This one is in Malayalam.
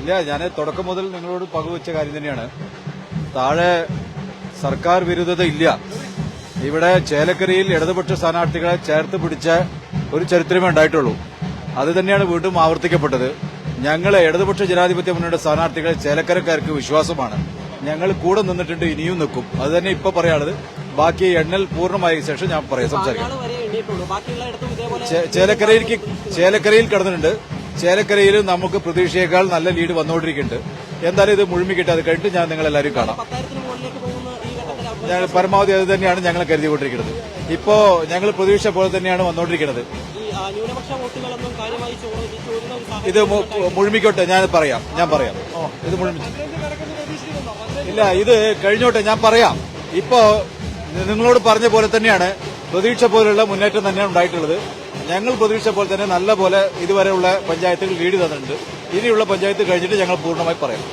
ഇല്ല ഞാൻ തുടക്കം മുതൽ നിങ്ങളോട് പങ്കുവച്ച കാര്യം തന്നെയാണ്. താഴെ സർക്കാർ വിരുദ്ധത ഇല്ല. ഇവിടെ ചേലക്കരയിൽ ഇടതുപക്ഷ സ്ഥാനാർത്ഥികളെ ചേർത്ത് പിടിച്ച ഒരു ചരിത്രമേ ഉണ്ടായിട്ടുള്ളൂ. അത് തന്നെയാണ് വീണ്ടും ആവർത്തിക്കപ്പെട്ടത്. ഞങ്ങൾ ഇടതുപക്ഷ ജനാധിപത്യ മുന്നണിയുടെ സ്ഥാനാർത്ഥികളെ ചേലക്കരക്കാർക്ക് വിശ്വാസമാണ്. ഞങ്ങൾ കൂടെ നിന്നിട്ടുണ്ട് ഇനിയും നിൽക്കും. അത് തന്നെ ഇപ്പൊ പറയാനുള്ളത്. ബാക്കി എണ്ണൽ പൂർണമായ ശേഷം ഞാൻ പറയാം സംസാരിക്കാം. ചേലക്കരയിലേക്ക് ചേലക്കരയിൽ കടന്നിട്ടുണ്ട്. ചേലക്കരയിൽ നമുക്ക് പ്രതീക്ഷയേക്കാൾ നല്ല ലീഡ് വന്നുകൊണ്ടിരിക്കുന്നുണ്ട്. എന്തായാലും ഇത് മുഴുമിക്കിട്ട് അത് കഴിഞ്ഞിട്ട് ഞാൻ നിങ്ങളെല്ലാവരും കാണാം. ഞാൻ പരമാവധി അത് തന്നെയാണ് ഞങ്ങൾ കരുതിക്കൊണ്ടിരിക്കുന്നത്. ഇപ്പോ ഞങ്ങൾ പ്രതീക്ഷ പോലെ തന്നെയാണ് വന്നുകൊണ്ടിരിക്കുന്നത്. ഇത് മുഴുമിക്കോട്ടെ ഞാൻ പറയാം ഞാൻ പറയാം. ഇത് മുഴുമിച്ചു ഇല്ല ഇത് കഴിഞ്ഞോട്ടെ ഞാൻ പറയാം. ഇപ്പോ നിങ്ങളോട് പറഞ്ഞ പോലെ തന്നെയാണ്. പ്രതീക്ഷ പോലുള്ള മുന്നേറ്റം തന്നെയാണ് ഉണ്ടായിട്ടുള്ളത്. ഞങ്ങൾ പ്രതീക്ഷ പോലെ തന്നെ നല്ല പോലെ ഇതുവരെയുള്ള പഞ്ചായത്തുകൾ ലീഡ് തന്നിട്ടുണ്ട്. ഇനിയുള്ള പഞ്ചായത്ത് കഴിഞ്ഞിട്ട് ഞങ്ങൾ പൂർണമായി പറയാം.